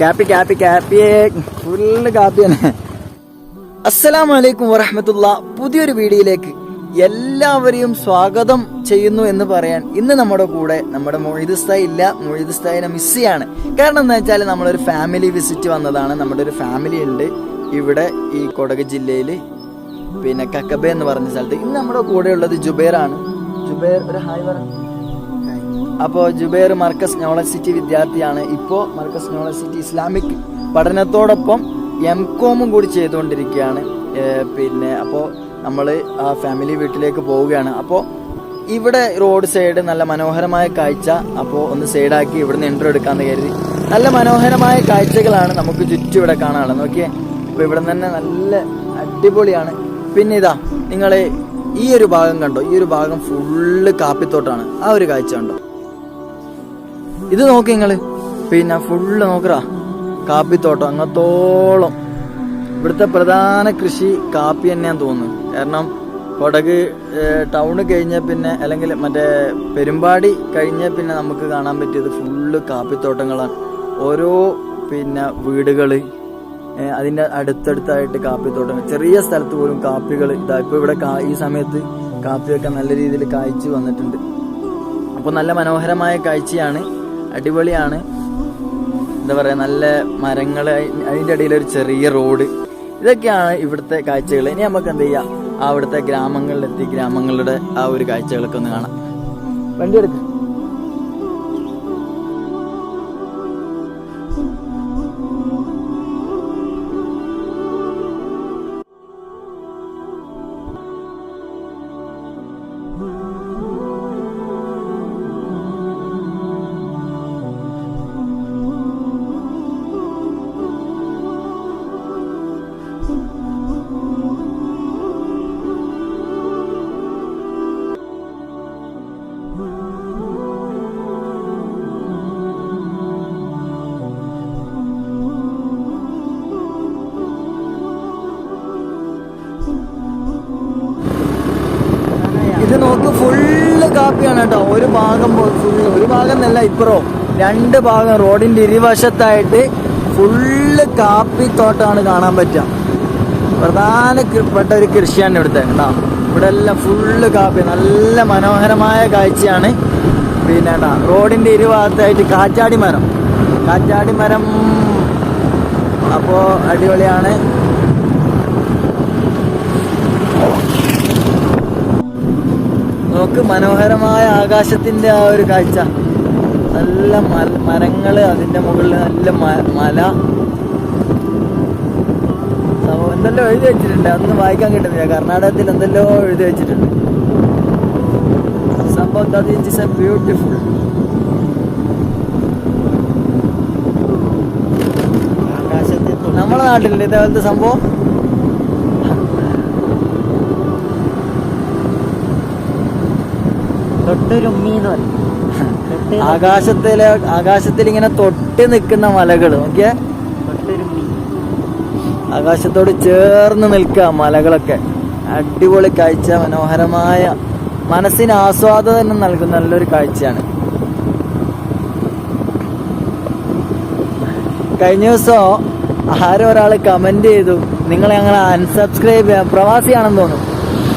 കാപ്പി കാപ്പി കാപ്പി ഫുള്ള് കാപ്പി തന്നെ അസ്സലാമു അലൈക്കും വറഹമത്തുള്ള പുതിയൊരു വീഡിയോയിലേക്ക് എല്ലാവരെയും സ്വാഗതം ചെയ്യുന്നു എന്ന് പറയാൻ ഇന്ന് നമ്മുടെ കൂടെ നമ്മുടെ മൊയ്തുസ്തായി ഇല്ല. മൊയ്തുസ്തായിനെ മിസ് ചെയ്യാണ്. കാരണം എന്താ വെച്ചാൽ നമ്മളൊരു ഫാമിലി വിസിറ്റ് വന്നതാണ്. നമ്മുടെ ഒരു ഫാമിലി ഉണ്ട്. ഇവിടെ ഈ കൊടക് ജില്ലയിൽ പിന്നെ കക്കബെ എന്ന് പറഞ്ഞ സ്ഥലത്ത്. ഇന്ന് നമ്മുടെ കൂടെ ഉള്ളത് ജുബൈറാണ്. ജുബൈർ ഒരു ഹായ് പറ. അപ്പോൾ ജുബൈർ മർക്കസ് നോളജ് സിറ്റി വിദ്യാർത്ഥിയാണ്. ഇപ്പോൾ മർക്കസ് നോളജ് സിറ്റി ഇസ്ലാമിക് പഠനത്തോടൊപ്പം എം കോമും കൂടി ചെയ്തുകൊണ്ടിരിക്കുകയാണ്. പിന്നെ അപ്പോൾ നമ്മൾ ആ ഫാമിലി വീട്ടിലേക്ക് പോവുകയാണ്. അപ്പോൾ ഇവിടെ റോഡ് സൈഡ് നല്ല മനോഹരമായ കാഴ്ച. അപ്പോൾ ഒന്ന് സൈഡാക്കി ഇവിടുന്ന് എൻട്രോ എടുക്കാന്ന് കരുതി. നല്ല മനോഹരമായ കാഴ്ചകളാണ് നമുക്ക് ചുറ്റും ഇവിടെ കാണാനുള്ളത്. നോക്കിയേ അപ്പോൾ ഇവിടെ തന്നെ നല്ല അടിപൊളിയാണ്. പിന്നെ ഇതാ നിങ്ങൾ ഈ ഒരു ഭാഗം കണ്ടോ? ഈ ഒരു ഭാഗം ഫുള്ള് കാപ്പിത്തോട്ടാണ്. ആ ഒരു കാഴ്ച കണ്ടോ? ഇത് നോക്ക് നിങ്ങൾ. പിന്നെ ഫുള്ള് നോക്കറ. കാപ്പിത്തോട്ടം അങ്ങത്തോളം. ഇവിടുത്തെ പ്രധാന കൃഷി കാപ്പി തന്നെയാന്ന് തോന്നുന്നു. കാരണം കൊടക് ടൗൺ കഴിഞ്ഞ പിന്നെ അല്ലെങ്കിൽ മറ്റേ പെരുമ്പാടി കഴിഞ്ഞ പിന്നെ നമുക്ക് കാണാൻ പറ്റിയത് ഫുള്ള് കാപ്പിത്തോട്ടങ്ങളാണ്. ഓരോ പിന്നെ വീടുകൾ അതിന്റെ അടുത്തടുത്തായിട്ട് കാപ്പിത്തോട്ടം ചെറിയ സ്ഥലത്ത് പോലും കാപ്പികൾ ഇതാ ഇപ്പൊ ഇവിടെ ഈ സമയത്ത് കാപ്പിയൊക്കെ നല്ല രീതിയിൽ കായ്ച്ചു വന്നിട്ടുണ്ട്. അപ്പോൾ നല്ല മനോഹരമായ കാഴ്ചയാണ് അടിപൊളിയാണ്. എന്താ പറയാ നല്ല മരങ്ങൾ അതിന്റെ ഇടയിൽ ഒരു ചെറിയ റോഡ്. ഇതൊക്കെയാണ് ഇവിടുത്തെ കാഴ്ചകൾ ഇനി നമുക്ക് എന്ത് ചെയ്യാം? അവിടുത്തെ ഗ്രാമങ്ങളിലെത്തി ഗ്രാമങ്ങളുടെ ആ ഒരു കാഴ്ചകളൊക്കെ ഒന്ന് കാണാം. വണ്ടി എടുക്ക. ഇപ്പറോ? രണ്ട് ഭാഗം റോഡിന്റെ ഇരുവശത്തായിട്ട് ഫുള്ള് കാപ്പി തോട്ടമാണ് കാണാൻ പറ്റുക. പ്രധാനപ്പെട്ട ഒരു കൃഷിയാണ് ഇവിടുത്തെ കേട്ടോ ഇവിടെ എല്ലാം ഫുള്ള് കാപ്പി നല്ല മനോഹരമായ കാഴ്ചയാണ്. പിന്നെ കേട്ടോ റോഡിന്റെ ഇരുഭാഗത്തായിട്ട് കാറ്റാടി മരം. കാറ്റാടി മരം അപ്പോ അടിപൊളിയാണ്. നോക്ക് മനോഹരമായ ആകാശത്തിന്റെ ആ ഒരു കാഴ്ച. നല്ല മരങ്ങൾ അതിന്റെ അതിന്റെ മുകളിൽ നല്ല മ- മല. സംഭവം എന്തെല്ലോ എഴുതി വെച്ചിട്ടുണ്ട്. അന്ന് വായിക്കാൻ കിട്ടുന്നില്ല. കർണാടകത്തിൽ എന്തെല്ലോ എഴുതി വെച്ചിട്ടുണ്ട്. സംഭവം ദാറ്റ് ഇറ്റ് എ ബ്യൂട്ടിഫുൾ നമ്മളെ നാട്ടിലുണ്ട് ഇതേപോലത്തെ സംഭവം? തൊട്ടൊരുമ്മീന്ന് പറയും. ആകാശത്തിലെ ആകാശത്തിൽ ഇങ്ങനെ തൊട്ടി നിൽക്കുന്ന മലകൾ ഓക്കെ ആകാശത്തോട് ചേർന്ന് നിൽക്കുക മലകളൊക്കെ. അടിപൊളി കാഴ്ച മനോഹരമായ മനസ്സിന് ആസ്വാദനം നൽകുന്ന നല്ലൊരു കാഴ്ചയാണ്. കഴിഞ്ഞ ദിവസം ആരോ ഒരാൾ കമന്റ് ചെയ്തു നിങ്ങളെ അങ്ങനെ അൺസബ്സ്ക്രൈബ് ചെയ്യാൻ പ്രവാസിയാണെന്ന് തോന്നുന്നു.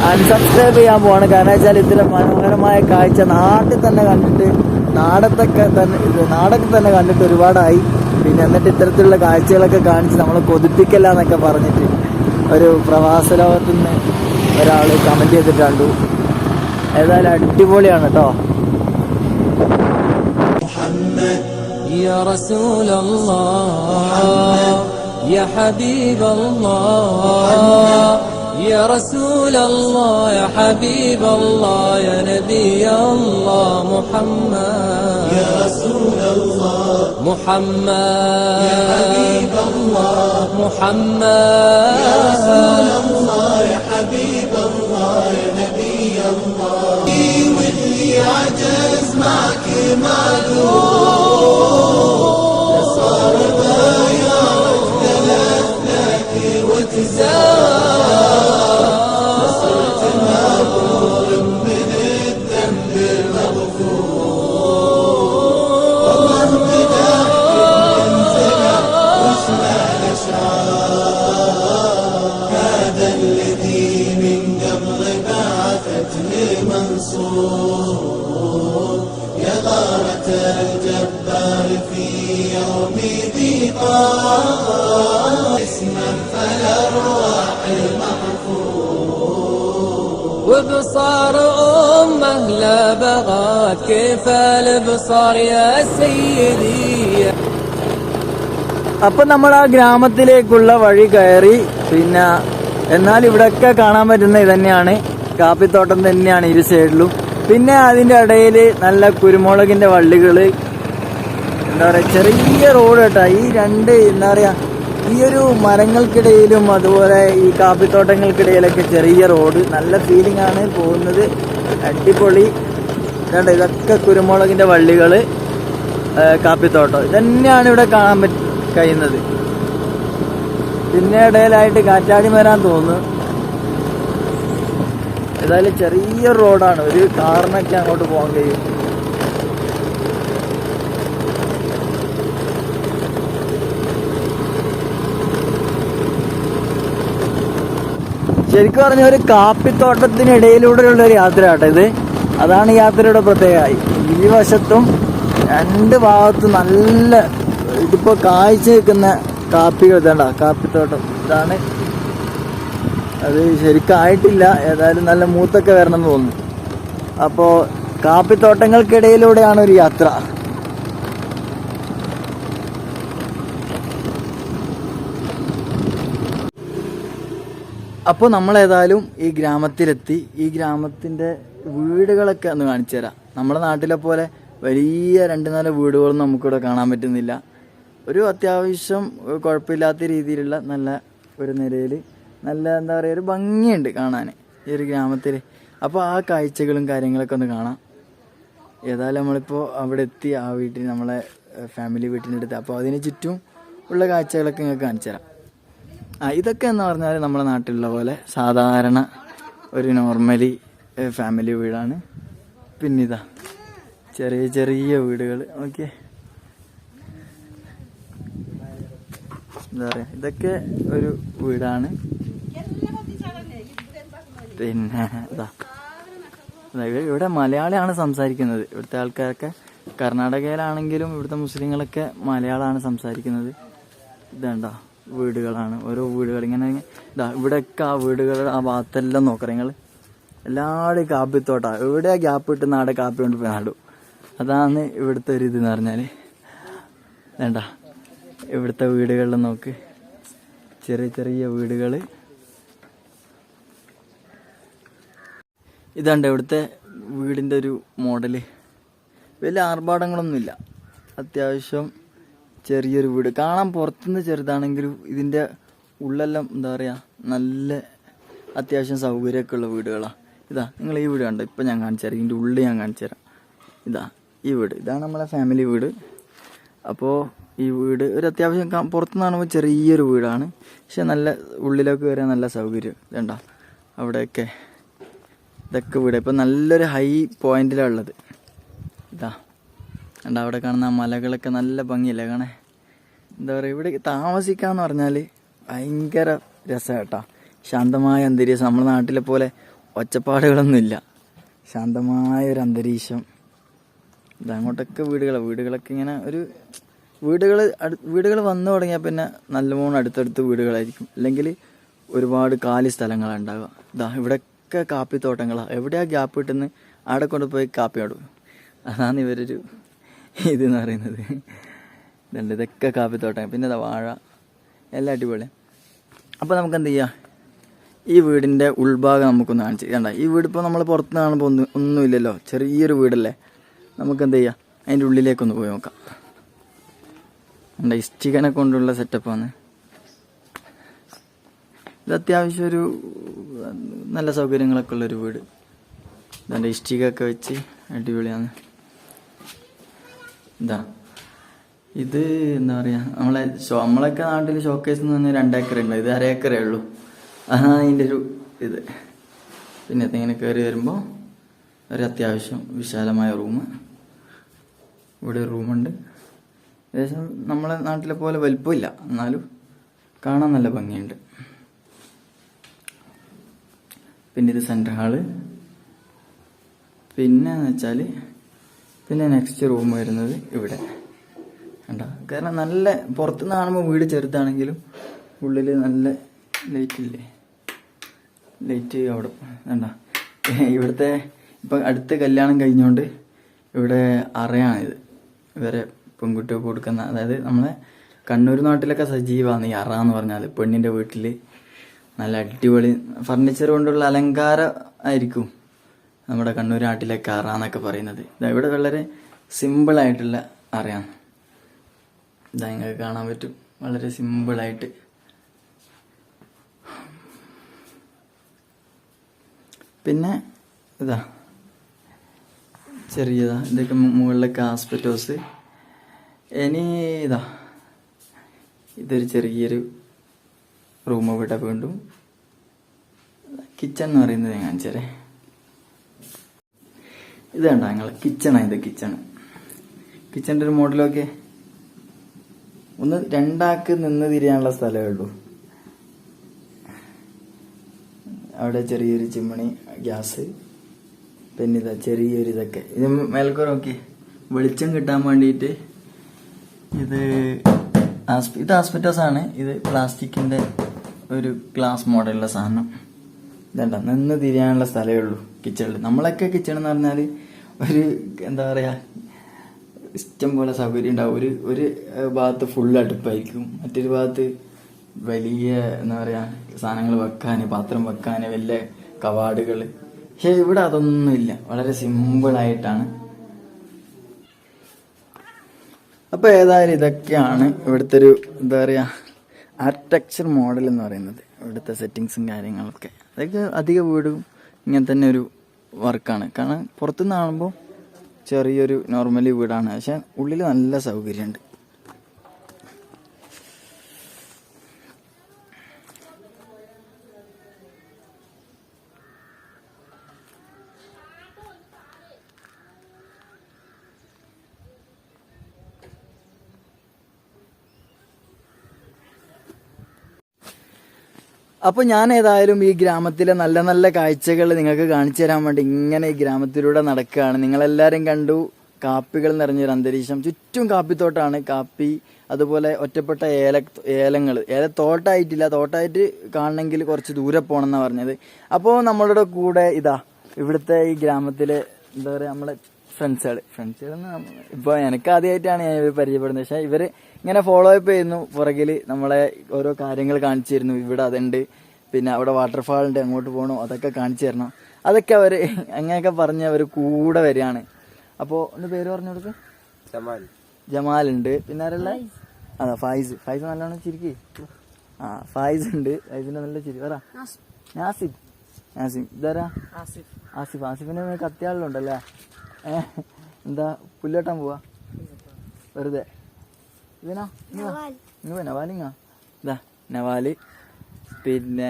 അൺസബ്സ്ക്രൈബ് ചെയ്യാൻ പോവാണ് കാരണം വെച്ചാൽ ഇത്തരം മനോഹരമായ കാഴ്ച നാട്ടിൽ തന്നെ കണ്ടിട്ട് നാടത്തൊക്കെ തന്നെ ഇത് നാടൊക്കെ തന്നെ കണ്ടിട്ട് ഒരുപാടായി പിന്നെ എന്നിട്ട് ഇത്തരത്തിലുള്ള കാഴ്ചകളൊക്കെ കാണിച്ച് നമ്മളെ കൊതിപ്പിക്കല്ല എന്നൊക്കെ പറഞ്ഞിട്ട് ഒരു പ്രവാസ ലോകത്തു നിന്ന് ഒരാൾ കമന്റ് ചെയ്തിട്ട് കണ്ടു ഏതായാലും അടിപൊളിയാണ് കേട്ടോ يا رسول الله يا حبيب الله يا رسول الله يا حبيب الله يا نبي الله محمد. يا رسول الله محمد. يا حبيب الله. محمد. يا رسول الله يا حبيب الله يا نبي الله. واللي عجز معك ما അപ്പൊ നമ്മൾ ആ ഗ്രാമത്തിലേക്കുള്ള വഴി കയറി പിന്നെ എന്നാൽ ഇവിടൊക്കെ കാണാൻ പറ്റുന്ന ഇതന്നെയാണ് തന്നെയാണ്. കാപ്പിത്തോട്ടം തന്നെയാണ് ഇരു സൈഡിലും. പിന്നെ അതിന്റെ ഇടയിൽ നല്ല കുരുമുളകിന്റെ വള്ളികൾ എന്താ പറയാ ചെറിയ റോഡ് കേട്ടോ. ഈ രണ്ട് എന്താ പറയാ ഈ ഒരു മരങ്ങൾക്കിടയിലും അതുപോലെ ഈ കാപ്പിത്തോട്ടങ്ങൾക്കിടയിലൊക്കെ ചെറിയ റോഡ്. നല്ല ഫീലിംഗ് ആണ് പോകുന്നത്. അടിപൊളി. ഇതൊക്കെ കുരുമുളകിന്റെ വള്ളികൾ കാപ്പിത്തോട്ടം. ഇതന്നെയാണ് ഇവിടെ കാണാൻ പറ്റ കഴിയുന്നത്. പിന്നെ ഇടയിലായിട്ട് കാറ്റാടി വരാൻ തോന്നുന്നു. ഏതായാലും ചെറിയൊരു റോഡാണ്. ഒരു കാറിനൊക്കെ അങ്ങോട്ട് പോകാൻ കഴിയും. ശരിക്കും പറഞ്ഞ ഒരു കാപ്പിത്തോട്ടത്തിനിടയിലൂടെയുള്ള ഒരു യാത്ര കേട്ടോ ഇത്. അതാണ് യാത്രയുടെ യാത്രയുടെ പ്രത്യേകത ഇരുവശത്തും രണ്ട് ഭാഗത്തും നല്ല ഇതിപ്പോ കാഴ്ച നിൽക്കുന്ന കാപ്പികൾ ഇതാണ്ടാ കാപ്പിത്തോട്ടം. ഇതാണ്. അത് ശരിക്കായിട്ടില്ല. ഏതായാലും നല്ല മൂത്തൊക്കെ വരണം എന്ന് തോന്നുന്നു. അപ്പോൾ കാപ്പിത്തോട്ടങ്ങൾക്കിടയിലൂടെയാണ് ഒരു യാത്ര. അപ്പോൾ നമ്മൾ ഏതായാലും ഈ ഗ്രാമത്തിലെത്തി. ഈ ഗ്രാമത്തിന്റെ വീടുകളൊക്കെ ഒന്ന് കാണിച്ചു തരാം നമ്മുടെ നാട്ടിലെ പോലെ വലിയ രണ്ട് നാല് വീടുകളൊന്നും നമുക്കിവിടെ കാണാൻ പറ്റുന്നില്ല. ഒരു അത്യാവശ്യം കുഴപ്പമില്ലാത്ത രീതിയിലുള്ള നല്ല ഒരു നിലയിൽ നല്ല എന്താ പറയുക ഒരു ഭംഗിയുണ്ട് കാണാൻ ഈ ഒരു ഗ്രാമത്തിൽ. അപ്പോൾ ആ കാഴ്ചകളും കാര്യങ്ങളൊക്കെ ഒന്ന് കാണാം. ഏതായാലും നമ്മളിപ്പോൾ അവിടെ എത്തി ആ വീട്ടിൽ നമ്മളെ ഫാമിലി വീട്ടിന്റെ അടുത്ത്. അപ്പോൾ അതിന് ചുറ്റും ഉള്ള കാഴ്ചകളൊക്കെ നിങ്ങൾക്ക് കാണിച്ചു തരാം. ആ ഇതൊക്കെ എന്ന് പറഞ്ഞാൽ നമ്മുടെ നാട്ടിലുള്ള പോലെ സാധാരണ ഒരു നോർമലി ഫാമിലി വീടാണ്. പിന്നെ ഇതാ ചെറിയ ചെറിയ വീടുകൾ. ഓക്കെ. എന്താ പറയുക ഇതൊക്കെ ഒരു വീടാണ്. പിന്നെ ഇവിടെ മലയാളമാണ് സംസാരിക്കുന്നത്. ഇവിടുത്തെ ആൾക്കാരൊക്കെ കർണാടകയിലാണെങ്കിലും ഇവിടുത്തെ മുസ്ലിങ്ങളൊക്കെ മലയാളമാണ് സംസാരിക്കുന്നത്. ഇതാണ്ട വീടുകളാണ്. ഓരോ വീടുകൾ ഇങ്ങനെ ഇതാ ഇവിടെയൊക്കെ ആ വീടുകളുടെ ആ ഭാഗത്തെല്ലാം നോക്കാം നിങ്ങൾ എല്ലാവരും കാപ്പിത്തോട്ടാ. എവിടെ ഗ്യാപ്പ് കിട്ടുന്ന ആടെ കാപ്പി കൊണ്ട് പോയി നടും. അതാണ് ഇവിടുത്തെ ഒരു ഇത് എന്ന് പറഞ്ഞാൽ വേണ്ട. ഇവിടുത്തെ വീടുകളിൽ നോക്ക്. ചെറിയ ചെറിയ വീടുകൾ ഇതാണ്ട് ഇവിടുത്തെ വീടിന്റെ ഒരു മോഡൽ. വലിയ ആർഭാടങ്ങളൊന്നുമില്ല. അത്യാവശ്യം ചെറിയൊരു വീട്. കാണാൻ പുറത്തുനിന്ന് ചെറുതാണെങ്കിലും ഇതിന്റെ ഉള്ളെല്ലാം എന്താ പറയുക നല്ല അത്യാവശ്യം സൗകര്യമൊക്കെ ഉള്ള വീടുകളാണ് ഇതാ നിങ്ങൾ ഈ വീട് കണ്ടോ? ഇപ്പം ഞാൻ കാണിച്ചു തരാം. ഇതിന്റെ ഉള്ളിൽ ഞാൻ കാണിച്ചു തരാം. ഇതാ ഈ വീട്. ഇതാണ് നമ്മളെ ഫാമിലി വീട്. അപ്പോൾ ഈ വീട് ഒരു അത്യാവശ്യം പുറത്തുനിന്ന് കാണുമ്പോൾ ചെറിയൊരു വീടാണ്. പക്ഷെ നല്ല ഉള്ളിലേക്ക് കയറാൻ നല്ല സൗകര്യം. വേണ്ട അവിടെയൊക്കെ ഇതൊക്കെ വീട്. ഇപ്പം നല്ലൊരു ഹൈ പോയിന്റിലാണ് ഉള്ളത്. ഇതാ. കണ്ട? അവിടെ കാണുന്ന മലകളൊക്കെ നല്ല ഭംഗിയല്ലേ? കാണേ? എന്താ പറയുക ഇവിടെ താമസിക്കാന്ന് പറഞ്ഞാൽ ഭയങ്കര രസമാണ് കേട്ടോ. ശാന്തമായ അന്തരീക്ഷം. നമ്മുടെ നാട്ടിലെ പോലെ ഒച്ചപ്പാടുകളൊന്നുമില്ല. ശാന്തമായ ഒരു അന്തരീക്ഷം ഇതങ്ങോട്ടൊക്കെ വീടുകളാണ് വീടുകളൊക്കെ ഇങ്ങനെ ഒരു വീടുകൾ വീടുകൾ വന്നു തുടങ്ങിയാൽ പിന്നെ നല്ലവണ്ണം അടുത്തടുത്ത് വീടുകളായിരിക്കും. അല്ലെങ്കിൽ ഒരുപാട് കാലി സ്ഥലങ്ങളാണ് ഉണ്ടാവുക ഇതാ ഇവിടെയൊക്കെ കാപ്പിത്തോട്ടങ്ങളാണ് എവിടെയാണ് ഗ്യാപ്പ് കിട്ടുന്നത് അവിടെ കൊണ്ടുപോയി കാപ്പി നടും അതാണ് ഇവരൊരു ഇതെന്ന് പറയുന്നത്. ഇതുണ്ട്. ഇതൊക്കെ കാപ്പിത്തോട്ടം പിന്നെ ഇതാ വാഴ. എല്ലാം അടിപൊളി അപ്പോൾ നമുക്ക് എന്ത് ചെയ്യാം? ഈ വീടിന്റെ ഉൾഭാഗം നമുക്കൊന്ന് കാണിച്ച് കണ്ട? ഈ വീട് ഇപ്പോൾ നമ്മൾ പുറത്ത് കാണുമ്പോൾ ഒന്നും ഒന്നുമില്ലല്ലോ. ചെറിയൊരു വീടല്ലേ? നമുക്ക് എന്ത് ചെയ്യാം? അതിന്റെ ഉള്ളിലേക്കൊന്ന് പോയി നോക്കാം. എന്താ ഇഷ്ടികനെ കൊണ്ടുള്ള സെറ്റപ്പാണ് ഇത് അത്യാവശ്യം ഒരു നല്ല സൗകര്യങ്ങളൊക്കെ ഉള്ളൊരു വീട്. ഇതെന്റെ ഇഷ്ടികയൊക്കെ വെച്ച് അടിപൊളിയാണ്. ഇതാ. ഇത് എന്താ പറയുക നമ്മളെ നമ്മളൊക്കെ നാട്ടിൽ ഷോക്കേസ് എന്ന് പറഞ്ഞാൽ രണ്ടേക്കർ ഉണ്ട്. ഇത് അരേക്കറേ ഉള്ളൂ. അതാണ് അതിന്റെ ഒരു ഇത്. പിന്നെ ഇങ്ങനെ കയറി വരുമ്പോൾ ഒരു അത്യാവശ്യം വിശാലമായ റൂം. ഇവിടെ റൂമുണ്ട്. ഏകദേശം നമ്മളെ നാട്ടിലെ പോലെ വലിപ്പമില്ല. എന്നാലും കാണാൻ നല്ല ഭംഗിയുണ്ട്. പിന്നെ ഇത് സെന്റർ ഹാൾ പിന്നെ എന്ന് വെച്ചാൽ പിന്നെ നെക്സ്റ്റ് റൂം വരുന്നത് ഇവിടെ. കണ്ട? കാരണം നല്ല പുറത്തുനിന്ന് കാണുമ്പോൾ വീട് ചെറുതാണെങ്കിലും ഉള്ളിൽ നല്ല ലൈറ്റ് ഇല്ലേ? ലൈറ്റ് അവിടെ. വേണ്ട ഇവിടുത്തെ ഇപ്പം അടുത്ത കല്യാണം കഴിഞ്ഞുകൊണ്ട് ഇവിടെ അറയാണിത്. ഇവരെ പെൺകുട്ടികൾക്ക് കൊടുക്കുന്ന അതായത് നമ്മളെ കണ്ണൂർ നാട്ടിലൊക്കെ സജീവമാണ് ഈ അറ എന്ന് പറഞ്ഞാൽ പെണ്ണിന്റെ വീട്ടിൽ നല്ല അടിപൊളി ഫർണിച്ചർ കൊണ്ടുള്ള അലങ്കാരം ആയിരിക്കും നമ്മുടെ കണ്ണൂർ നാട്ടിലൊക്കെ അറ എന്നൊക്കെ പറയുന്നത്. ഇവിടെ വളരെ സിമ്പിളായിട്ടുള്ള അറയാണ്. ഇതാ നിങ്ങൾക്ക് കാണാൻ പറ്റും. വളരെ സിമ്പിളായിട്ട് പിന്നെ ഇതാ ചെറിയതാ. ഇതൊക്കെ മുകളിലൊക്കെ ആസ്പെറ്റോസ് ഇനി ഇതാ ഇതൊരു ചെറിയൊരു റൂം ഇവിടെ വീണ്ടും. കിച്ചൺ എന്ന് പറയുന്നത് ഞാൻ കാണിച്ചേരെ ഇത് വേണ്ട ഞങ്ങൾ കിച്ചണാണ് ഇത് കിച്ചൺ കിച്ചന്റെ ഒരു മോഡലൊക്കെ ഒന്ന് രണ്ടാക്ക് നിന്ന് തിരിയാനുള്ള സ്ഥലമേ ഉള്ളൂ. അവിടെ ചെറിയൊരു ചിമ്മണി ഗ്യാസ് പിന്നെ ഇതാ ചെറിയൊരു ഇതൊക്കെ ഇത് മേൽക്കൂർ നോക്കി വെളിച്ചം കിട്ടാൻ വേണ്ടിയിട്ട് ഇത് ഇത് ആസ്പെറ്റോസ് ആണ്. ഇത് പ്ലാസ്റ്റിക്കിന്റെ ഒരു ഗ്ലാസ് മോഡലുള്ള സാധനം. ഇതണ്ട നിന്ന് തിരിയാനുള്ള സ്ഥലമേ ഉള്ളൂ കിച്ചണിൽ നമ്മളൊക്കെ കിച്ചൺ എന്ന് പറഞ്ഞാൽ ഒരു എന്താ പറയാ ഇഷ്ടം പോലെ സൗകര്യം ഉണ്ടാവും. ഒരു ഒരു ഭാഗത്ത് ഫുൾ അടുപ്പായിരിക്കും. മറ്റൊരു ഭാഗത്ത് വലിയ എന്താ പറയാ സാധനങ്ങൾ വെക്കാൻ പാത്രം വെക്കാൻ വലിയ കവാടുകൾ പക്ഷെ ഇവിടെ അതൊന്നുമില്ല. വളരെ സിമ്പിളായിട്ടാണ് അപ്പോൾ ഏതായാലും ഇതൊക്കെയാണ് ഇവിടുത്തെ ഒരു എന്താ പറയുക ആർക്കിടെക്ചർ മോഡൽ എന്ന് പറയുന്നത്. ഇവിടുത്തെ സെറ്റിങ്സും കാര്യങ്ങളൊക്കെ. അതൊക്കെ അധിക വീടും ഇങ്ങനെ തന്നെ ഒരു വർക്കാണ് കാരണം പുറത്തുനിന്ന് കാണുമ്പോൾ ചെറിയൊരു നോർമലി വീടാണ്. പക്ഷെ ഉള്ളിൽ നല്ല സൗകര്യമുണ്ട്. അപ്പോൾ ഞാൻ ഏതായാലും ഈ ഗ്രാമത്തിലെ നല്ല നല്ല കാഴ്ചകൾ നിങ്ങൾക്ക് കാണിച്ചു തരാൻ വേണ്ടി ഇങ്ങനെ ഈ ഗ്രാമത്തിലൂടെ നടക്കുകയാണ്. നിങ്ങളെല്ലാവരും കണ്ടു. കാപ്പികൾ നിറഞ്ഞൊരു അന്തരീക്ഷം. ചുറ്റും കാപ്പിത്തോട്ടാണ്. കാപ്പി അതുപോലെ ഒറ്റപ്പെട്ട ഏല ഏലങ്ങൾ ഏല തോട്ടായിട്ടില്ല. തോട്ടായിട്ട് കാണണമെങ്കിൽ കുറച്ച് ദൂരെ പോകണം എന്നാണ് പറഞ്ഞത്. അപ്പോൾ നമ്മളുടെ കൂടെ ഇതാ ഇവിടുത്തെ ഈ ഗ്രാമത്തിലെ എന്താ പറയുക നമ്മളെ ഫ്രണ്ട്സുകൾ ഫ്രണ്ട്സുകൾ ഇപ്പോൾ എനിക്ക് ആദ്യമായിട്ടാണ് ഞാൻ ഇവർ പരിചയപ്പെടുന്നത്. പക്ഷേ ഇവർ ഇങ്ങനെ ഫോളോ അപ്പ് ചെയ്യുന്നു. പുറകിൽ നമ്മളെ ഓരോ കാര്യങ്ങൾ കാണിച്ചു തരുന്നു ഇവിടെ അതുണ്ട്. പിന്നെ അവിടെ വാട്ടർഫാൾ ഉണ്ട്. അങ്ങോട്ട് പോകണോ അതൊക്കെ കാണിച്ചു തരണം. അതൊക്കെ അവർ അങ്ങനെയൊക്കെ പറഞ്ഞ് അവർ കൂടെ വരികയാണ്. അപ്പോൾ ഒന്ന് പേര് പറഞ്ഞു കൊടുക്ക്. ജമാലുണ്ട് പിന്നെ ആരല്ല അതാ ഫായിസ് ഫായിസ് നല്ലോണം ചിരിക്ക്. ആ ഫായിസ് ഉണ്ട്. ഫായിസിന്റെ നല്ല ചിരി. പറ. നാസിഫ് നാസിഫ് ഇതാരാ? ആസിഫ്. ആസിഫിന് കത്തിയാളിലുണ്ടല്ലേ? എന്താ പുല്ലോട്ടാൻ പോവാ? വെറുതെ. ഇവനാ ഇവ നവാലിങ്ങ ഇതാ നവാൽ പിന്നെ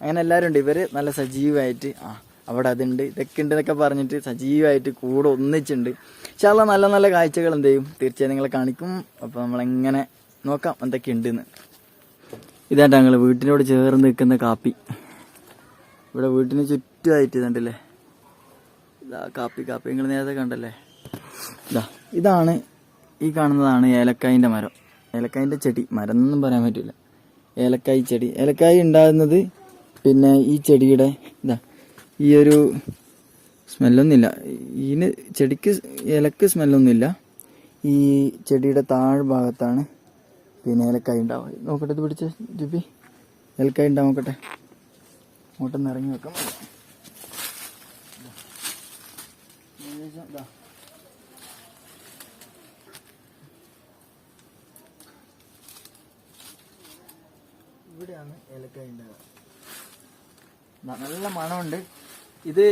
അങ്ങനെ എല്ലാവരും ഉണ്ട് ഇവർ നല്ല സജീവമായിട്ട് ആ അവിടെ അതുണ്ട്. ഇതൊക്കെ ഉണ്ട് എന്നൊക്കെ പറഞ്ഞിട്ട് സജീവമായിട്ട് കൂടെ ഒന്നിച്ചുണ്ട് പക്ഷെ അല്ല നല്ല നല്ല കാഴ്ചകൾ എന്ത് ചെയ്യും? തീർച്ചയായും നിങ്ങളെ കാണിക്കും. അപ്പോൾ നമ്മളെങ്ങനെ നോക്കാം എന്തൊക്കെ ഉണ്ടെന്ന്. ഇതായിട്ട് ഞങ്ങൾ വീട്ടിനോട് ചേർന്ന് നിൽക്കുന്ന കാപ്പി. ഇവിടെ വീട്ടിന് ചുറ്റുമായിട്ട് ഇതുണ്ടല്ലേ? ഇതാ കാപ്പി കാപ്പി. നിങ്ങൾ നേരത്തെ കണ്ടല്ലേ? ഇതാ ഇതാണ് ഈ കാണുന്നതാണ് ഏലക്കായിന്റെ മരം. ഏലക്കായിന്റെ ചെടി. മരം എന്നൊന്നും പറയാൻ പറ്റില്ല ഏലക്കായി ചെടി. ഏലക്കായി ഉണ്ടാകുന്നത് പിന്നെ ഈ ചെടിയുടെ ഇതാ ഈ ഒരു സ്മെല്ലൊന്നുമില്ല. ഇതിന് ചെടിക്ക് ഇലക്ക് സ്മെല്ലൊന്നുമില്ല. ഈ ചെടിയുടെ താഴ് ഭാഗത്താണ് പിന്നെ ഏലക്കായി ഉണ്ടാവുക. നോക്കട്ടെ ഇത് പിടിച്ച് ജുബി. ഏലക്കായി ഉണ്ടാവും നോക്കട്ടെ. അങ്ങോട്ടൊന്ന് ഇറങ്ങി വെക്കാം. ഏകദേശം ഇവിടെയാണ് ഏലക്കായ ഉണ്ടാകുക നല്ല മണമുണ്ട്. ഇത്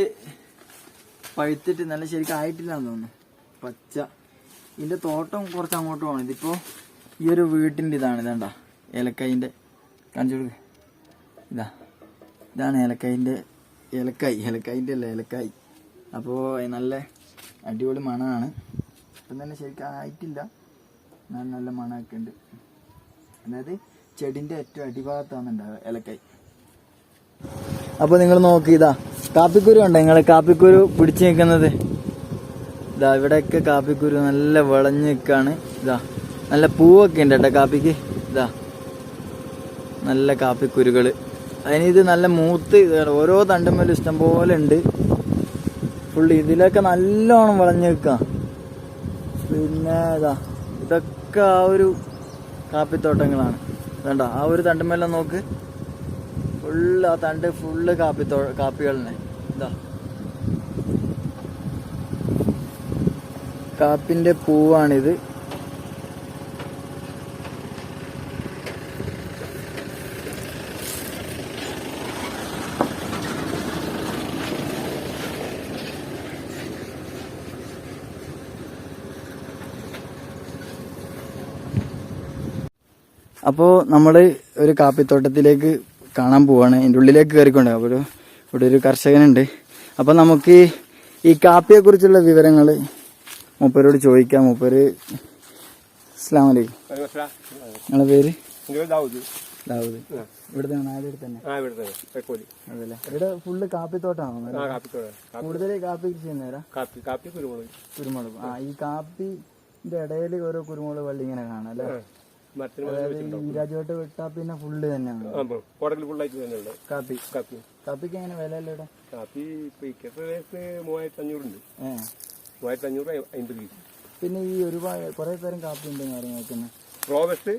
പഴുത്തിട്ട് നല്ല ശരിക്കും ആയിട്ടില്ല എന്ന് തോന്നുന്നു. പച്ച. ഇതിന്റെ തോട്ടം കുറച്ച് അങ്ങോട്ട് പോകണം ഇതിപ്പോ ഈ ഒരു വീട്ടിന്റെ ഇതാണ്. ഇതാണ്ട. ഏലക്കായിന്റെ കാണിച്ചു കൊടുക്ക ഇതാ. ഇതാണ് ഏലക്കായിന്റെ ഏലക്കായി. ഏലക്കായിന്റെ അല്ല ഏലക്കായി. അപ്പോൾ നല്ല അടിപൊളി മണമാണ്. ഇപ്പം തന്നെ ശരിക്കും ആയിട്ടില്ല. നല്ല മണമൊക്കെ ഉണ്ട്. അതായത് ചെടിന്റെ ഏറ്റവും അടിഭാഗത്താണ് ഉണ്ടാവുക ഏലക്കായി. അപ്പോൾ നിങ്ങൾ നോക്കി ഇതാ കാപ്പിക്കുരു ഉണ്ടോ നിങ്ങളെ കാപ്പിക്കുരു പിടിച്ചു നിൽക്കുന്നത്. ഇതാ ഇവിടെയൊക്കെ കാപ്പിക്കുരു നല്ല വിളഞ്ഞു നിൽക്കുകയാണ് ഇതാ നല്ല പൂവൊക്കെ ഉണ്ട് കേട്ടോ കാപ്പിക്ക്. ഇതാ നല്ല കാപ്പിക്കുരുകൾ അതിനിത് നല്ല മൂത്ത്. ഓരോ തണ്ടുമ്മലും ഇഷ്ടം പോലെ ഉണ്ട്. ഫുള്ള് ഇതിലൊക്കെ നല്ലോണം വളഞ്ഞു നിൽക്കാം. പിന്നെ ഇതാ ഇതൊക്കെ ആ ഒരു കാപ്പിത്തോട്ടങ്ങളാണ്. വേണ്ട ആ ഒരു തണ്ടുമെല്ലാം നോക്ക്. ഫുള്ള് ആ തണ്ട് ഫുള്ള് കാപ്പി കാപ്പികളെ ഇതാ. കാപ്പിന്റെ പൂവാണിത്. അപ്പോൾ നമ്മൾ ഒരു കാപ്പിത്തോട്ടത്തിലേക്ക് കാണാൻ പോവാണ്. അതിന്റെ ഉള്ളിലേക്ക് കയറിക്കൊണ്ട് അപ്പോൾ ഒരു ഇവിടെ ഒരു കർഷകനുണ്ട്. അപ്പോൾ നമുക്ക് ഈ കാപ്പിയെക്കുറിച്ചുള്ള വിവരങ്ങൾ മൂപ്പരോട് ചോദിക്കാം. മൂപ്പര് അസ്ലാം വലൈക്കും നിങ്ങളെ പേര്? ദാവൂദ്. ദാവൂദ് ഇവിടുത്തെ നാട് തന്നെ? അതല്ലേ? ഇവിടെ ഫുള്ള് കാപ്പിത്തോട്ടാണോ? കൂടുതൽ കാപ്പി. കൃഷി ചെയ്യുന്നവരാ കാപ്പി കാപ്പി കുരുമുളക്. കുരുമുളക്. ആ ഈ കാപ്പിന്റെ ഇടയിൽ ഓരോ കുരുമുളക് വള്ളി ഇങ്ങനെ കാണാം അല്ലേ? രാജോട്ട് വിട്ടാ പിന്നെ ഫുള്ള് തന്നെയാണ്. കോടതിൽ ഫുള്ളായിട്ട് തന്നെ ഉണ്ട് കാപ്പി. കാപ്പി. കാപ്പിക്ക് എങ്ങനെ വിലയല്ലേ ഇവിടെ? കാപ്പി ഇപ്പൊ ഇക്കത്തെ റേറ്റ് മൂവായിരത്തി അഞ്ഞൂറുണ്ട് മൂവായിരത്തി അഞ്ഞൂറ് അമ്പത് രൂപ പിന്നെ ഈ ഒരുപാട് കുറെ തരം കാപ്പി ഉണ്ട് കാര്യങ്ങളൊക്കെ റോബസ്റ്റ്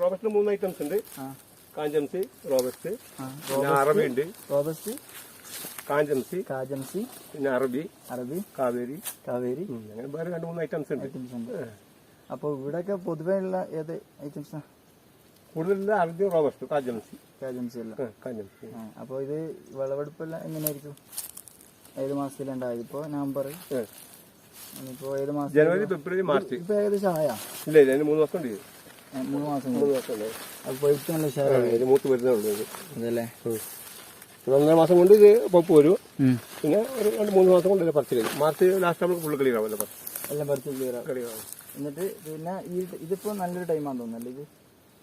റോബസ്റ്റിന് മൂന്ന് ഐറ്റംസ് ഉണ്ട്. കാഞ്ചംസി റോബസ്റ്റ് പിന്നെ അറബി ഉണ്ട്. റോബസ്റ്റ് കാഞ്ചംസി കാജംസി പിന്നെ അറബി അറബി കാവേരി. കാവേരി അങ്ങനെ വേറെ രണ്ട് മൂന്ന് ഐറ്റംസ് ഉണ്ട്. ഐറ്റംസ് ഉണ്ട്. അപ്പോൾ ഇവിടെയൊക്കെ പൊതുവേ ഉള്ള ഏത് ഐറ്റംസാ കൂടുതൽ അറബി റോബസ്റ്റ് കാജൻസി. കാജൻസി അല്ല. കാജൻസി. അപ്പോൾ ഇത് വിളവെടുപ്പെല്ലാം എങ്ങനെയായിരിക്കും? ഏത് മാസത്തിലുണ്ടായത് ഇപ്പോൾ നവംബർ ഇപ്പൊ ഇപ്പോൾ ഏത് മാസം ജനുവരി ഫെബ്രുവരി മാർച്ച്. ഇപ്പൊ ഏകദേശം ആയാ? ഇല്ല ഇല്ല മൂന്ന് മാസം ഉണ്ട് മൂന്ന് മാസം മൂന്ന് മാസം അപ്പോൾ നല്ല ഇതിന് മൂത്ത് വരുന്നേ ഉള്ളൂ. അതല്ലേ. ഒന്നര മാസം കൊണ്ട് ഇത് പപ്പ് വരും. പിന്നെ ഒരു രണ്ട് മൂന്ന് മാസം കൊണ്ട് പറിച്ചു കഴിഞ്ഞു കഴിയും. മാർച്ച് ലാസ്റ്റ് നമ്മൾ ഫുള്ള് ക്ലിയർ ആവുമല്ലോ എല്ലാം പറിച്ച്. ക്ലിയർ ക്ലിയർ ആവും. എന്നിട്ട് പിന്നെ ഈ ഇതിപ്പോ നല്ലൊരു ടൈമാന്ന് തോന്നുന്നല്ലേ ഇത്?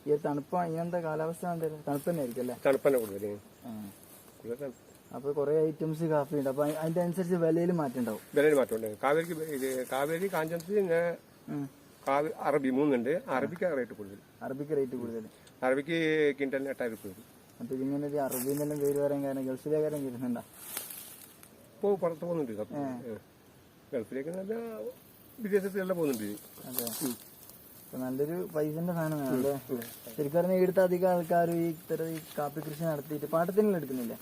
ഈ തണുപ്പ് ഇങ്ങനത്തെ കാലാവസ്ഥ തണുപ്പ് തന്നെ ആയിരിക്കും അല്ലേ? കൂടുതൽ. അപ്പൊ കുറെ ഐറ്റംസ് കാപ്പി ഉണ്ട്. അപ്പൊ അതിന്റെ അനുസരിച്ച് വിലയിൽ മാറ്റം ഉണ്ടാവും. വിലയിൽ മാറ്റമുണ്ട് കാവേരിക്ക് ഇത് കാവേരി കാഞ്ചൻസി അറബി മൂന്നുണ്ട്. അറബിക്ക് റേറ്റ് കൂടുതൽ അറബിക്ക് റേറ്റ് കൂടുതൽ അറബിക്ക് കിൻഡലിന് എട്ടായിരം രൂപ വരും. അപ്പൊ ഇതിങ്ങനെ ഒരു അറബി എന്നെല്ലാം പേര് പറയാൻ കാരണം ഗൾഫിലെ കാര്യം വരുന്നുണ്ടോ? ഇപ്പോൾ പുറത്ത് പോകുന്നുണ്ട്. ഗൾഫിലേക്ക് നല്ല വിദേശത്തെല്ലാം പോകുന്നുണ്ട്. നല്ലൊരു പൈസന്റെ സാധനമാണ് അല്ലേ? ശരിക്കും പറഞ്ഞാൽ ഇവിടുത്തെ അധികം ആൾക്കാരും ഈ ഇത്തരം ഈ കാപ്പി കൃഷി നടത്തിയിട്ട് പാട്ടത്തിനെല്ലാം എടുക്കുന്നില്ല?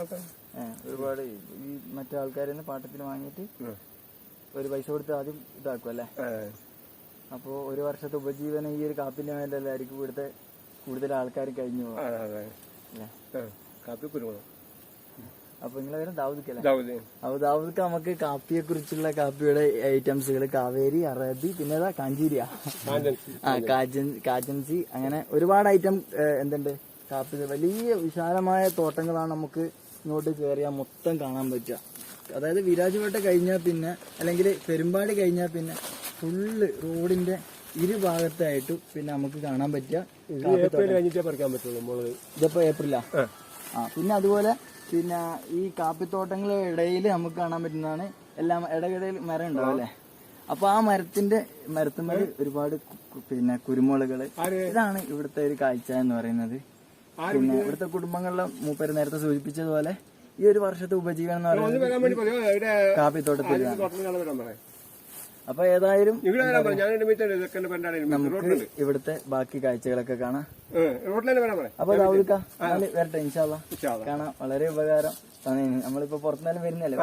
ആൾക്കാർ. ഒരുപാട് ഈ മറ്റേ ആൾക്കാരിൽ നിന്ന് പാട്ടത്തിന് വാങ്ങിയിട്ട് ഒരു പൈസ കൊടുത്ത് ആദ്യം ഇതാക്കും അല്ലേ? അപ്പൊ ഒരു വർഷത്തെ ഉപജീവനം ഈ ഒരു കാപ്പിന്റെ മേലല്ലായിരിക്കും ഇവിടുത്തെ കൂടുതൽ ആൾക്കാർ കഴിഞ്ഞു പോകാം കാപ്പി കുരുമുളക് അപ്പൊ നിങ്ങളെ പേര് ദാവൂദ്ക്കല്ലേ? ഇതാവൂലേ അപ്പൊ ദാവൂദ്ക്ക് നമുക്ക് കാപ്പിയെ കുറിച്ചുള്ള കാപ്പിയുടെ ഐറ്റംസുകൾ കാവേരി അറബി പിന്നെ ഏതാ കാഞ്ചീരിയ. ആ കാജൻ കാജൻസി അങ്ങനെ ഒരുപാട് ഐറ്റം എന്തുണ്ട്? കാപ്പി വലിയ വിശാലമായ തോട്ടങ്ങളാണ് നമുക്ക് ഇങ്ങോട്ട് കയറിയാൽ മൊത്തം കാണാൻ പറ്റുക. അതായത് വിരാജപേട്ട കഴിഞ്ഞാൽ പിന്നെ അല്ലെങ്കിൽ പെരുമ്പാടി കഴിഞ്ഞാൽ പിന്നെ ഫുള്ള് റോഡിന്റെ ഇരുഭാഗത്തായിട്ടും പിന്നെ നമുക്ക് കാണാൻ പറ്റുക. ഇതിപ്പോ ഏപ്രിലാ. ആ പിന്നെ അതുപോലെ പിന്നെ ഈ കാപ്പിത്തോട്ടങ്ങളുടെ ഇടയിൽ നമുക്ക് കാണാൻ പറ്റുന്നതാണ്. എല്ലാം ഇടകിടയിൽ മരം ഉണ്ടാവും അല്ലേ? അപ്പൊ ആ മരത്തിന്റെ മരത്തുമ്പോൾ ഒരുപാട് പിന്നെ കുരുമുളകൾ. ഇതാണ് ഇവിടുത്തെ ഒരു കാഴ്ച എന്ന് പറയുന്നത്. പിന്നെ ഇവിടുത്തെ കുടുംബങ്ങളിലെ മൂപ്പര് നേരത്തെ സൂചിപ്പിച്ചതുപോലെ ഈ ഒരു വർഷത്തെ ഉപജീവനം എന്ന് പറയുന്നത് കാപ്പിത്തോട്ടത്തിലാണ് ആദ്യത്തെ തോട്ടത്തിൽ കാണാൻ വരാൻ പറയാം അപ്പൊ ഏതായാലും ഇവിടുത്തെ ബാക്കി കാഴ്ചകളൊക്കെ കാണാം. അപ്പൊ വരട്ടെ ഇൻഷാല്ല കാണാം വളരെ ഉപകാരം. നമ്മളിപ്പോ പുറത്തുനിന്നാലും വരുന്നല്ലേ?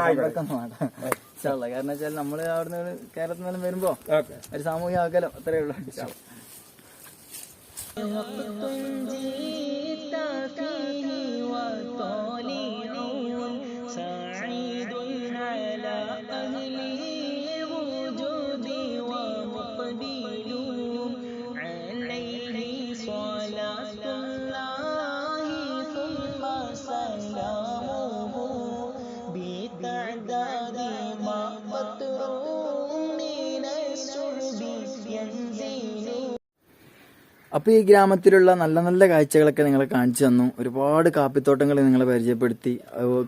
ഇൻഷാല്ല കാരണം വെച്ചാൽ നമ്മൾ അവിടുന്ന് കേരളത്തിൽ നിന്നും വരുമ്പോ ഒരു സാമൂഹിക അകലം അത്രേ ഉള്ളൂ. ഇൻഷാല്ല അപ്പൊ ഈ ഗ്രാമത്തിലുള്ള നല്ല നല്ല കാഴ്ചകളൊക്കെ നിങ്ങളെ കാണിച്ചു തന്നു. ഒരുപാട് കാപ്പിത്തോട്ടങ്ങൾ നിങ്ങളെ പരിചയപ്പെടുത്തി.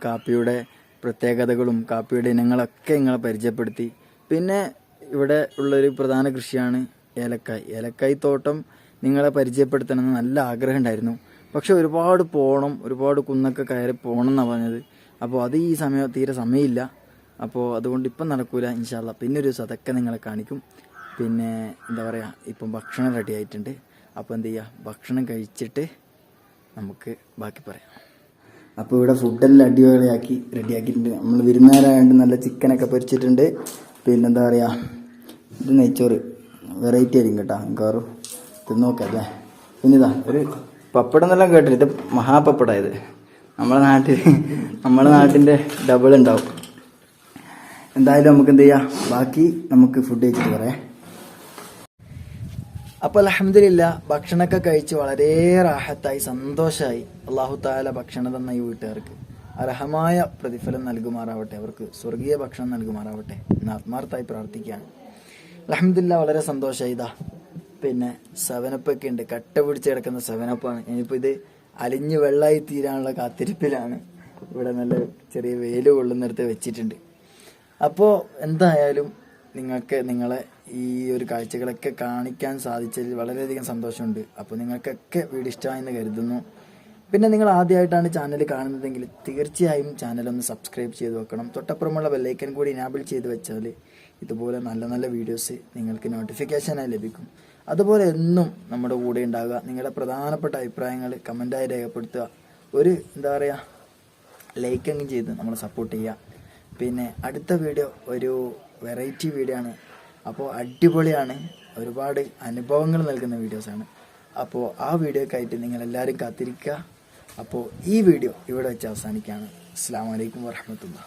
കാപ്പിയുടെ പ്രത്യേകതകളും കാപ്പിയുടെ ഇനങ്ങളൊക്കെ നിങ്ങളെ പരിചയപ്പെടുത്തി. പിന്നെ ഇവിടെ ഉള്ളൊരു പ്രധാന കൃഷിയാണ് ഏലക്കായ്. ഏലക്കായ് തോട്ടം നിങ്ങളെ പരിചയപ്പെടുത്തണമെന്ന് നല്ല ആഗ്രഹം ഉണ്ടായിരുന്നു. പക്ഷെ ഒരുപാട് പോകണം ഒരുപാട് കുന്നൊക്കെ കയറി പോകണം എന്നാണ് പറഞ്ഞത്. അപ്പോൾ അത് ഈ സമയം തീരെ സമയമില്ല. അപ്പോൾ അതുകൊണ്ട് ഇപ്പം നടക്കൂല ഇൻഷാല്ല പിന്നെ ഒരു ദിവസം അതൊക്കെ നിങ്ങളെ കാണിക്കും. പിന്നെ എന്താ പറയുക ഇപ്പം ഭക്ഷണം റെഡി ആയിട്ടുണ്ട്. അപ്പോൾ എന്ത് ചെയ്യുക ഭക്ഷണം കഴിച്ചിട്ട് നമുക്ക് ബാക്കി പറയാം. അപ്പോൾ ഇവിടെ ഫുഡെല്ലാം അടിപൊളിയാക്കി റെഡിയാക്കിയിട്ടുണ്ട്. നമ്മൾ വിരുന്നുകാരായതുകൊണ്ട് നല്ല ചിക്കനൊക്കെ പൊരിച്ചിട്ടുണ്ട്. പിന്നെന്താ പറയുക ഇത് നെയ്ച്ചോറ്. വെറൈറ്റി ആയിരിക്കും കേട്ടോ മിക്കവാറും. തിന്ന് നോക്കാം അല്ലേ? പിന്നെ ഇതാ ഒരു പപ്പടം എന്നെല്ലാം കേട്ടില്ല? ഇത് മഹാപപ്പടം ഇത് നമ്മുടെ നാട്ടിൽ നമ്മുടെ നാട്ടിന്റെ ഡബിൾ ഉണ്ടാവും. എന്തായാലും നമുക്ക് എന്ത് ചെയ്യാം? ബാക്കി നമുക്ക് ഫുഡ് കഴിച്ചിട്ട് പറയാം. അപ്പോൾ അലഹമില്ല ഭക്ഷണമൊക്കെ കഴിച്ച് വളരെ റാഹത്തായി സന്തോഷമായി അള്ളാഹു താല ഭക്ഷണം തന്ന ഈ വീട്ടുകാർക്ക്. അർഹമായ പ്രതിഫലം നൽകുമാറാവട്ടെ അവർക്ക് സ്വർഗീയ ഭക്ഷണം നൽകുമാറാവട്ടെ എന്ന് ആത്മാർത്ഥമായി പ്രാർത്ഥിക്കുകയാണ്. അലഹമില്ല വളരെ സന്തോഷമായി ഇതാ പിന്നെ സെവനപ്പൊക്കെ ഉണ്ട്. കട്ട പിടിച്ച് കിടക്കുന്ന സെവനപ്പാണ് ഇനിയിപ്പോൾ ഇത് അലിഞ്ഞു വെള്ളമായി തീരാനുള്ള കാത്തിരിപ്പിലാണ്. ഇവിടെ നല്ല ചെറിയ വെയിൽ കൊള്ളുന്നിടത്ത് വെച്ചിട്ടുണ്ട്. അപ്പോൾ എന്തായാലും നിങ്ങൾക്ക് നിങ്ങളെ ഈ ഒരു കാഴ്ചകളൊക്കെ കാണിക്കാൻ സാധിച്ചതിൽ വളരെയധികം സന്തോഷമുണ്ട്. അപ്പോൾ നിങ്ങൾക്കൊക്കെ വീഡിയോ ഇഷ്ടമായെന്ന് കരുതുന്നു. പിന്നെ നിങ്ങൾ ആദ്യമായിട്ടാണ് ചാനൽ കാണുന്നതെങ്കിൽ തീർച്ചയായും ചാനൽ ഒന്ന് സബ്സ്ക്രൈബ് ചെയ്ത് വെക്കണം. തൊട്ടപ്പുറമുള്ള ബെല്ലൈക്കൻ കൂടി ഇനാബിൾ ചെയ്ത് വെച്ചാൽ ഇതുപോലെ നല്ല നല്ല വീഡിയോസ് നിങ്ങൾക്ക് നോട്ടിഫിക്കേഷനായി ലഭിക്കും. അതുപോലെ എന്നും നമ്മുടെ കൂടെ ഉണ്ടാകുക നിങ്ങളുടെ പ്രധാനപ്പെട്ട അഭിപ്രായങ്ങൾ കമന്റായി രേഖപ്പെടുത്തുക. ഒരു എന്താ പറയുക ലൈക്കെങ്കിലും ചെയ്ത് നമ്മളെ സപ്പോർട്ട് ചെയ്യുക. പിന്നെ അടുത്ത വീഡിയോ ഒരു വെറൈറ്റി വീഡിയോ ആണ്. അപ്പോൾ അടിപൊളിയാണ്. ഒരുപാട് അനുഭവങ്ങൾ നൽകുന്ന വീഡിയോസാണ് അപ്പോൾ ആ വീഡിയോക്കായിട്ട് നിങ്ങൾ എല്ലാവരും കാത്തിരിക്കുക. അപ്പോൾ ഈ വീഡിയോ ഇവിടെ വെച്ച് അവസാനിക്കുകയാണ്. അസ്സാം വലൈക്കും വാഹമത്തുള്ള